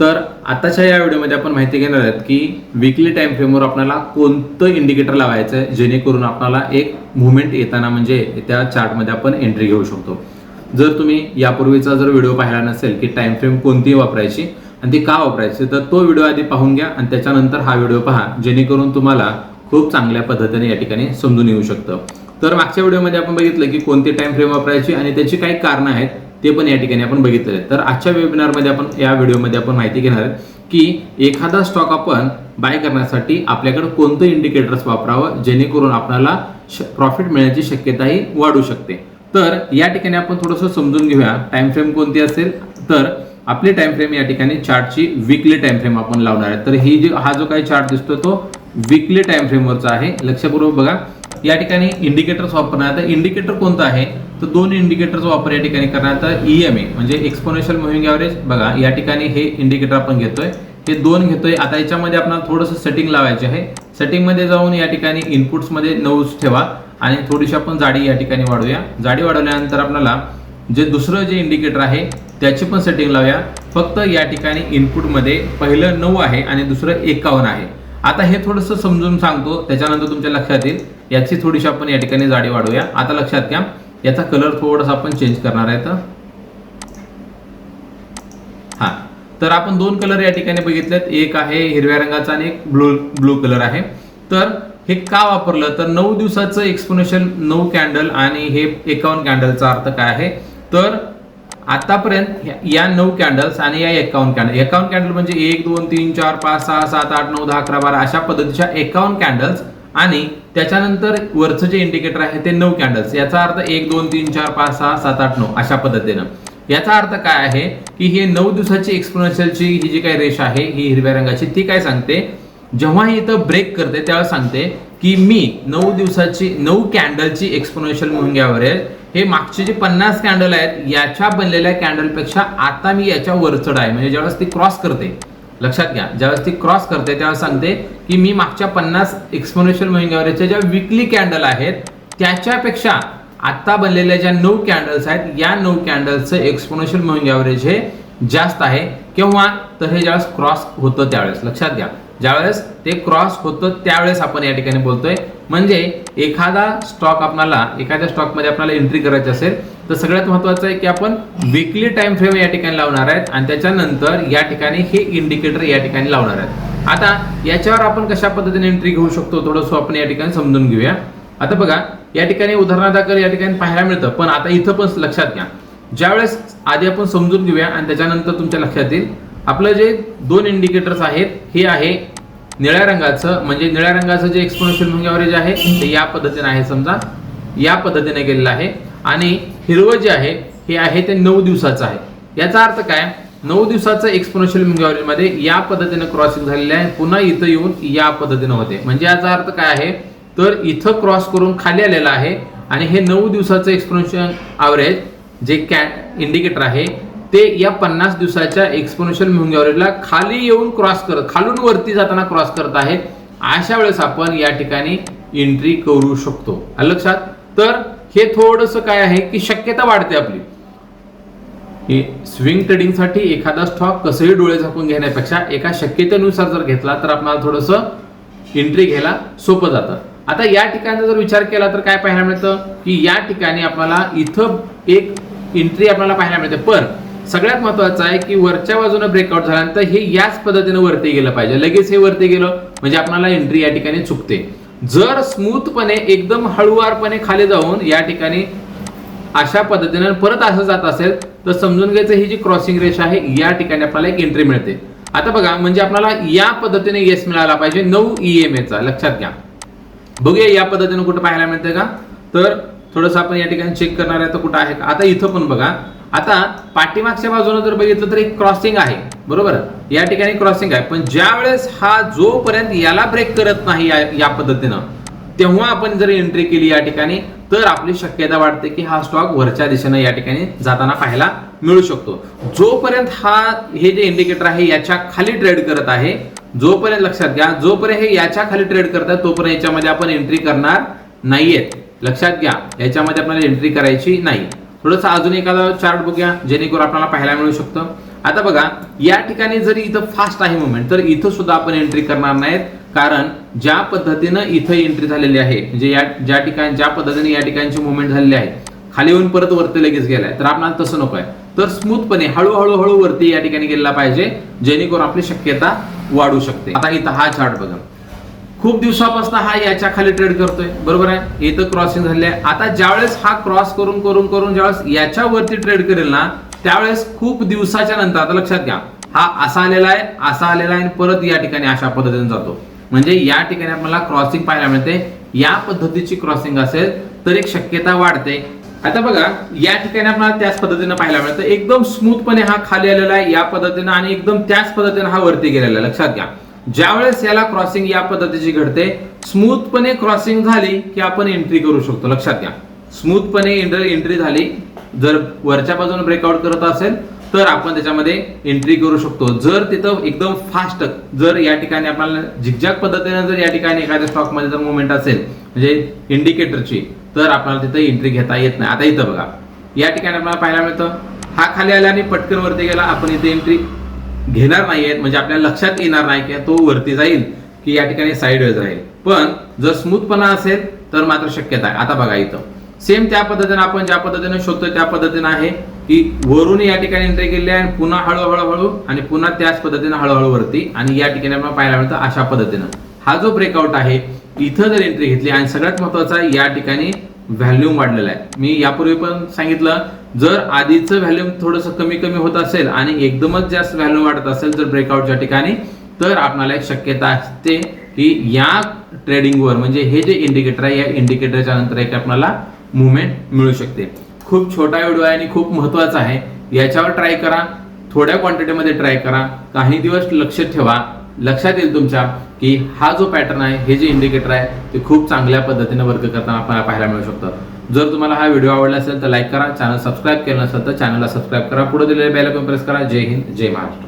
तर आताच्या या व्हिडिओमध्ये आपण माहिती घेणार आहोत की विकली टाइम फ्रेमवर आपल्याला कोणतं इंडिकेटर लावायचं आहे जेणेकरून आपल्याला एक मुवमेंट येताना म्हणजे त्या चार्टमध्ये आपण एंट्री घेऊ शकतो. जर तुम्ही यापूर्वीचा जर व्हिडिओ पाहिला नसेल की टाइम फ्रेम कोणती वापरायची आणि ती का वापरायची तर तो व्हिडिओ आधी पाहून घ्या आणि त्याच्यानंतर हा व्हिडिओ पहा जेणेकरून तुम्हाला खूप चांगल्या पद्धतीने या ठिकाणी समजून येऊ शकतं. तर मागच्या व्हिडिओमध्ये आपण बघितलं की कोणती टाइम फ्रेम वापरायची आणि त्याची काही कारणं आहेत. ते पण या ठिकाणी आपण बघितलं आहे. तर आजच्या वेबिनारमध्ये आपण या व्हिडिओमध्ये आपण माहिती घेणार आहे की एखादा स्टॉक आपण बाय करण्यासाठी आपल्याकडे कोणतं इंडिकेटर्स वापरावं जेणेकरून आपल्याला प्रॉफिट मिळण्याची शक्यताही वाढू शकते. तर या ठिकाणी आपण थोडंसं समजून घेऊया. टाइम फ्रेम कोणती असेल? तर आपली टाइम फ्रेम या ठिकाणी चार्टची विकली टाइम फ्रेम आपण लावणार आहे. तर ही जी हा जो काही चार्ट दिसतो तो विकली टाइम फ्रेमवरचा आहे. लक्षपूर्वक बघा. या ठिकाणी इंडिकेटर्स वापरणार तर इंडिकेटर कोणतं आहे? तर दोन इंडिकेटरचा वापर या ठिकाणी करण्यात ए म्हणजे एक्सपोनेशियल मुव्हिंग ॲव्हरेज बघा या ठिकाणी हे इंडिकेटर आपण घेतोय. हे दोन घेतोय. आता याच्यामध्ये आपल्याला थोडंसं सेटिंग लावायचे आहे. सेटिंगमध्ये जाऊन या ठिकाणी इनपुट्समध्ये नऊच ठेवा आणि थोडीशी आपण जाडी या ठिकाणी वाढवूया. जाडी वाढवल्यानंतर आपल्याला जे दुसरं जे इंडिकेटर आहे त्याची पण सेटिंग लावूया. फक्त या ठिकाणी इनपुटमध्ये पहिलं नऊ आहे आणि दुसरं एकावन्न आहे. आता हे थोडंसं समजून सांगतो. त्याच्यानंतर तुमच्या लक्षात येईल. याची थोडीशी आपण या ठिकाणी जाडी वाढवूया. आता लक्षात घ्या. याचा कलर थोडासा आपण चेंज करणार आहे तर. हा. तर आपण दोन कलर या ठिकाणी बघितलेत. एक आहे हिरव्या रंगाचा आणि एक ब्लू ब्लू कलर आहे. तर हे का वापरलं? तर नऊ दिवसाचं एक्सपोनेशन नऊ कॅन्डल आणि हे एकावन्न कॅन्डलचा अर्थ काय आहे? तर आतापर्यंत या- या नऊ कॅन्डल्स आणि या एकावन्न कॅन्डल एकावन्न कॅन्डल म्हणजे एक दोन तीन चार पाच सहा सात आठ नऊ दहा अकरा बारा अशा पद्धतीच्या एकावन्न कॅन्डल्स आणि त्याच्यानंतर वरचं जे इंडिकेटर आहे ते नऊ कॅन्डल्स याचा अर्थ एक दोन तीन चार पाच सहा सात आठ नऊ अशा पद्धतीनं. याचा अर्थ काय आहे की हे नऊ दिवसाची एक्सपोनेन्शियलची ही जी काही रेष आहे ही हिरव्या रंगाची ती काय सांगते? जेव्हा ही इथं ब्रेक करते त्यावेळेस सांगते की मी नऊ दिवसाची नऊ कॅन्डलची एक्सपोनेन्शियल मुंग्यावर ॲव्हरेज हे मागचे जे पन्नास कॅन्डल आहेत याच्या बनलेल्या कॅन्डलपेक्षा आता मी याच्या वर आहे म्हणजे ज्यावेळेस ती क्रॉस करते लक्षात घ्या. ज्यावेळेस ती क्रॉस करते त्यावेळेस सांगते की मी मागच्या पन्नास एक्सपोनेशियल मुव्हिंग ॲव्हरेजच्या ज्या विकली कॅन्डल आहेत त्याच्यापेक्षा आत्ता बनलेल्या ज्या नऊ कॅन्डल्स आहेत या नऊ कॅन्डल्सचं एक्सपोनेशियल मुव्हिंग ॲव्हरेज हे जास्त आहे. किंवा तर हे ज्यावेळेस क्रॉस होतं त्यावेळेस. लक्षात घ्या. ज्यावेळेस ते क्रॉस होतं त्यावेळेस आपण या ठिकाणी बोलतोय. म्हणजे एखादा स्टॉक आपणाला एखाद्या स्टॉकमध्ये आपल्याला एंट्री करायची असेल तर सगळ्यात महत्त्वाचं आहे की आपण विकली टाइम फ्रेम या ठिकाणी लावणार आहेत आणि त्याच्यानंतर या ठिकाणी हे इंडिकेटर या ठिकाणी लावणार आहेत. आता याच्यावर आपण कशा पद्धतीने एंट्री घेऊ शकतो थोडंसं आपण या ठिकाणी समजून घेऊया. आता बघा या ठिकाणी उदाहरणादाखल या ठिकाणी पाहायला मिळतं पण आता इथं पण लक्षात घ्या. ज्यावेळेस आधी आपण समजून घेऊया आणि त्याच्यानंतर तुमच्या लक्षात येईल. आपलं जे दोन इंडिकेटर्स आहेत हे आहे निळ्या रंगाचं म्हणजे निळ्या रंगाचं जे एक्सपोनेन्शियल मुव्हिंग ॲव्हरेज आहे ते या पद्धतीने आहे समजा. या पद्धतीने गेलेलं आहे. आणि हिरवं जे आहे हे आहे ते नऊ दिवसाचं आहे. याचा अर्थ काय? नऊ दिवसाचं एक्सपोनेन्शियल मुव्हिंग ॲव्हरेजमध्ये या पद्धतीने क्रॉसिंग झालेलं आहे. पुन्हा इथं येऊन या पद्धतीनं होते. म्हणजे याचा अर्थ काय आहे? तर इथं क्रॉस करून खाली आलेलं आहे. आणि हे नऊ दिवसाचं एक्सपोनेन्शियल ॲव्हरेज जे कॅ इंडिकेटर आहे ते या पन्नास दिवसाच्या एक्सपोनेशियल मुंग्यावरीला खाली येऊन क्रॉस करत खालून वरती जाताना क्रॉस करत आहे अशा वेळेस आपण या ठिकाणी एंट्री करू शकतो. लक्षात? तर हे थोडंसं काय आहे की शक्यता वाढते आपली. स्विंग ट्रेडिंगसाठी एखादा स्टॉक कसंही डोळे झाकून घेण्यापेक्षा एका शक्यतेनुसार जर घेतला तर आपल्याला थोडंसं एंट्री घ्यायला सोपं जातं. आता या ठिकाणी जर विचार केला तर काय पाहायला मिळतं? की या ठिकाणी आपल्याला इथं एक एंट्री आपल्याला पाहायला मिळते. पण सगळ्यात महत्वाचं आहे की वरच्या बाजूनं ब्रेकआउट झाल्यानंतर हे याच पद्धतीने वरती गेलं पाहिजे. लगेच हे वरती गेलं म्हणजे आपल्याला एंट्री या ठिकाणी चुकते. जर स्मूथपणे एकदम हळुवारपणे खाली जाऊन या ठिकाणी अशा पद्धतीने परत असं जात असेल तर समजून घ्यायचं ही जी क्रॉसिंग रेष आहे या ठिकाणी आपल्याला एक एंट्री मिळते. आता बघा म्हणजे आपल्याला या पद्धतीने येस मिळाला पाहिजे नऊ ईएमए चा. लक्षात घ्या. बघूया या पद्धतीने कुठं पाहायला मिळते का? तर थोडंसं आपण या ठिकाणी चेक करणार आहे तर कुठं आहे का? आता इथं पण बघा आता पाठीमागच्या बाजूने जर बघितलं तर एक क्रॉसिंग आहे. बरोबर? या ठिकाणी क्रॉसिंग आहे. पण ज्या वेळेस हा जोपर्यंत याला ब्रेक करत नाही या- पद्धतीनं तेव्हा आपण जर एंट्री केली या ठिकाणी तर आपली शक्यता वाढते की हा स्टॉक वरच्या दिशेने या ठिकाणी जाताना पाहायला मिळू शकतो. जोपर्यंत हा हे जे इंडिकेटर आहे याच्या खाली ट्रेड करत आहे जोपर्यंत लक्षात घ्या जोपर्यंत हे याच्या खाली ट्रेड करत आहे तोपर्यंत याच्यामध्ये आपण एंट्री करणार नाहीयेत. लक्षात घ्या याच्यामध्ये आपल्याला एंट्री करायची नाही. थोडंसं अजून एखादा चार्ट बघूया जेणेकरून आपल्याला पाहायला मिळू शकतं. आता बघा या ठिकाणी जरी इथं फास्ट आहे मुवमेंट तर इथं सुद्धा आपण एंट्री करणार नाहीत. कारण ज्या पद्धतीनं इथं एंट्री झालेली आहे म्हणजे या ज्या ठिकाणी ज्या पद्धतीने या ठिकाणची मुवमेंट झालेली आहे खाली येऊन परत वरती लगेच गेलाय तर आपल्याला तसं नको आहे. तर स्मूथपणे हळूहळू हळू वरती या ठिकाणी गेला पाहिजे जेणेकरून आपली शक्यता वाढू शकते. आता इथं हा चार्ट बघा. खूप दिवसापासून हा याच्या खाली ट्रेड करतोय. बरोबर आहे? इथं क्रॉसिंग झाले आहे आता ज्यावेळेस हा क्रॉस करून करून करून ज्यावेळेस याच्यावरती ट्रेड करेल ना त्यावेळेस खूप दिवसाच्या नंतर आता लक्षात घ्या हा असा आलेला आहे असा आलेला आहे आणि परत या ठिकाणी अशा पद्धतीने जातो. म्हणजे या ठिकाणी आपल्याला क्रॉसिंग पाहायला मिळते. या पद्धतीची क्रॉसिंग असेल तर एक शक्यता वाढते. आता बघा या ठिकाणी आपल्याला त्याच पद्धतीने पाहायला मिळतं. एकदम स्मूथपणे हा खाली आलेला आहे या पद्धतीने आणि एकदम त्याच पद्धतीने हा वरती गेलेला आहे. लक्षात घ्या. ज्यावेळेस याला क्रॉसिंग या पद्धतीची घडते स्मूथपणे क्रॉसिंग झाली की आपण एंट्री करू शकतो. लक्षात घ्या. स्मूथपणे एंट्री झाली जर वरच्या बाजूने ब्रेकआउट करत असेल तर आपण त्याच्यामध्ये एंट्री करू शकतो. जर तिथं एकदम फास्ट जर या ठिकाणी आपल्याला झिकझॅक पद्धतीने जर या ठिकाणी एखाद्या स्टॉकमध्ये जर मुवमेंट असेल म्हणजे इंडिकेटरची तर आपल्याला तिथं एंट्री घेता येत नाही. आता इथं बघा. या ठिकाणी आपल्याला पाहायला मिळतं हा खाली आला आणि पटकन वरती गेला आपण इथे एंट्री घेणार नाही आहेत म्हणजे आपल्या लक्षात येणार नाही की तो वरती जाईल की या ठिकाणी साईडवेज राहील. पण जर स्मूथपणा असेल तर मात्र शक्यता आहे. आता बघा इथं. सेम त्या पद्धतीने आपण ज्या पद्धतीने शोधतोय त्या पद्धतीने आहे की वरून या ठिकाणी एंट्री केली आहे आणि पुन्हा हळूहळू हळू आणि पुन्हा त्याच पद्धतीने हळूहळू वरती आणि या ठिकाणी आपण पाहायला मिळतं अशा पद्धतीनं. हा जो ब्रेकआउट आहे इथं जर एंट्री घेतली आणि सगळ्यात महत्त्वाचा या ठिकाणी व्हॅल्यूम वाढलेला आहे. मी यापूर्वी पण सांगितलं जर आधीचं व्हॅल्यूम थोडंसं कमी कमी होत असेल आणि एकदमच जास्त व्हॅल्यूम वाढत असेल तर ब्रेकआउटच्या ठिकाणी तर आपणाला एक शक्यता असते की या ट्रेडिंगवर म्हणजे हे जे इंडिकेटर आहे या इंडिकेटरच्या नंतर एक आपल्याला मुवमेंट मिळू शकते. खूप छोटा व्हिडिओ आहे आणि खूप महत्त्वाचा आहे. याच्यावर ट्राय करा थोड्या क्वांटिटीमध्ये ट्राय करा काही दिवस लक्ष ठेवा. लक्षात येईल तुमच्या की हा जो पॅटर्न आहे हे जे इंडिकेटर आहे ते खूप चांगल्या पद्धतीने वर्क करताना आपल्याला पाहायला मिळू शकतं. जर तुम्हाला हा व्हिडिओ आवडला असेल तर लाईक करा चॅनल सबस्क्राईब केलं नसेल तर चॅनलला सबस्क्राईब करा. पुढे दिलेल्या बेल आयकॉन प्रेस करा. जय हिंद जय महाराष्ट्र.